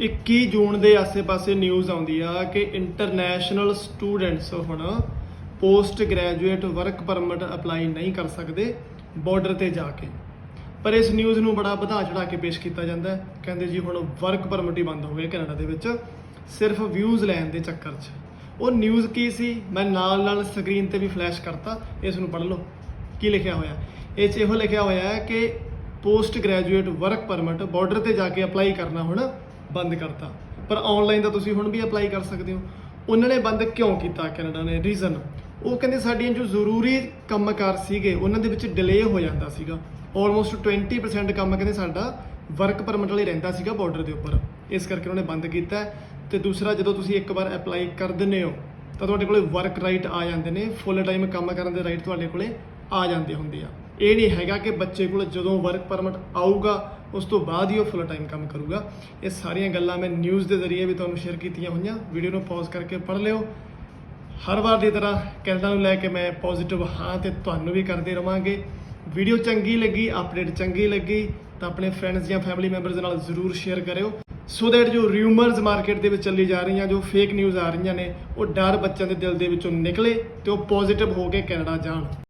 21 ਜੂਨ ਦੇ ਆਸੇ-ਪਾਸੇ ਨਿਊਜ਼ ਆਉਂਦੀ ਆ ਕਿ ਇੰਟਰਨੈਸ਼ਨਲ ਸਟੂਡੈਂਟਸ ਹੁਣ post graduate work permit apply ਨਹੀਂ ਕਰ ਸਕਦੇ ਬਾਰਡਰ ਤੇ ਜਾ ਕੇ। ਪਰ ਇਸ ਨਿਊਜ਼ ਨੂੰ ਬੜਾ ਵਧਾ ਚੜਾ ਕੇ ਪੇਸ਼ ਕੀਤਾ ਜਾਂਦਾ ਹੈ। ਕਹਿੰਦੇ ਜੀ ਹੁਣ ਵਰਕ ਪਰਮਿਟ ਹੀ ਬੰਦ ਹੋ ਗਏ ਕੈਨੇਡਾ ਦੇ ਵਿੱਚ, ਸਿਰਫ ਵਿਊਜ਼ ਲੈਣ ਦੇ ਚੱਕਰ 'ਚ। ਉਹ ਨਿਊਜ਼ ਕੀ ਸੀ? ਮੈਂ ਨਾਲ ਨਾਲ ਸਕਰੀਨ ਤੇ ਵੀ ਫਲੈਸ਼ ਕਰਤਾ, ਇਸ ਨੂੰ ਪੜ੍ਹ ਲਓ। ਕੀ ਲਿਖਿਆ ਹੋਇਆ? ਇਹ 'ਚ ਇਹੋ ਲਿਖਿਆ ਹੋਇਆ ਹੈ ਕਿ post graduate work permit border ਤੇ ਜਾ ਕੇ ਅਪਲਾਈ ਕਰਨਾ ਹੁਣ ਬੰਦ ਕਰਤਾ। ਪਰ ਆਨਲਾਈਨ ਤਾਂ ਤੁਸੀਂ ਹੁਣ ਵੀ ਅਪਲਾਈ ਕਰ ਸਕਦੇ ਹੋ। ਉਹਨਾਂ ਨੇ ਬੰਦ ਕਿਉਂ ਕੀਤਾ? ਕੈਨੇਡਾ ਨੇ ਰੀਜ਼ਨ ਉਹ ਕਹਿੰਦੇ ਸਾਡੀਆਂ ਜੋ ਜ਼ਰੂਰੀ ਕੰਮਕਾਰ ਸੀਗੇ, ਉਹਨਾਂ ਦੇ ਵਿੱਚ ਡਿਲੇ ਹੋ ਜਾਂਦਾ ਸੀਗਾ। ਆਲਮੋਸਟ 20% ਕੰਮ ਕਹਿੰਦੇ ਸਾਡਾ ਵਰਕ ਪਰਮਿਟ ਵਾਲੇ ਰਹਿੰਦਾ ਸੀਗਾ ਬਾਰਡਰ ਦੇ ਉੱਪਰ। ਇਸ ਕਰਕੇ ਉਹਨੇ ਬੰਦ ਕੀਤਾ। ਹੈ। ਤੇ ਦੂਸਰਾ, ਜਦੋਂ ਤੁਸੀਂ ਇੱਕ ਵਾਰ ਅਪਲਾਈ ਕਰ ਦਿੰਦੇ ਹੋ, ਤਾਂ ਤੁਹਾਡੇ ਕੋਲੇ ਵਰਕ ਰਾਈਟ ਆ ਜਾਂਦੇ ਨੇ। ਫੁੱਲ ਟਾਈਮ ਕੰਮ ਕਰਨ ਦੇ ਰਾਈਟ ਤੁਹਾਡੇ ਕੋਲੇ ਆ ਜਾਂਦੇ ਹੁੰਦੇ ਆ। ਇਹ ਨਹੀਂ ਹੈਗਾ ਕਿ ਬੱਚੇ ਕੋਲ ਜਦੋਂ ਵਰਕ ਪਰਮਿਟ ਆਊਗਾ ਉਸ ਤੋਂ ਬਾਅਦ ਹੀ ਉਹ ਫੁੱਲ ਟਾਈਮ ਕੰਮ ਕਰੂਗਾ। ਇਹ ਸਾਰੀਆਂ ਗੱਲਾਂ ਮੈਂ ਨਿਊਜ਼ ਦੇ ਜ਼ਰੀਏ ਵੀ ਤੁਹਾਨੂੰ ਸ਼ੇਅਰ ਕੀਤੀਆਂ ਹੋਈਆਂ। ਵੀਡੀਓ ਨੂੰ ਪੌਜ਼ ਕਰਕੇ ਪੜ੍ਹ ਲਿਓ। ਹਰ ਵਾਰ ਦੀ ਤਰ੍ਹਾਂ ਕੈਨੇਡਾ ਨੂੰ ਲੈ ਕੇ ਮੈਂ ਪੋਜ਼ਿਟਿਵ ਹਾਂ ਤੇ ਤੁਹਾਨੂੰ ਵੀ ਕਰਦੇ ਰਵਾਂਗੇ। ਵੀਡੀਓ ਚੰਗੀ ਲੱਗੀ ਅਪਡੇਟ ਚੰਗੀ ਲੱਗੀ, ਤਾਂ ਆਪਣੇ ਫਰੈਂਡਸ ਜਾਂ ਫੈਮਿਲੀ ਮੈਂਬਰਸ ਨਾਲ ਜ਼ਰੂਰ ਸ਼ੇਅਰ ਕਰਿਓ। ਸੋ ਦੈਟ ਜੋ ਰਿਊਮਰਸ ਮਾਰਕੀਟ ਦੇ ਵਿੱਚ ਚੱਲੀ ਜਾ ਰਹੀਆਂ, ਜੋ ਫੇਕ ਨਿਊਜ਼ ਆ ਰਹੀਆਂ ਨੇ, ਉਹ ਡਰ ਬੱਚਿਆਂ ਦੇ ਦਿਲ ਦੇ ਵਿੱਚੋਂ ਨਿਕਲੇ ਤੇ ਉਹ ਪੋਜ਼ਿਟਿਵ ਹੋ ਕੇ ਕੈਨੇਡਾ ਜਾਣ।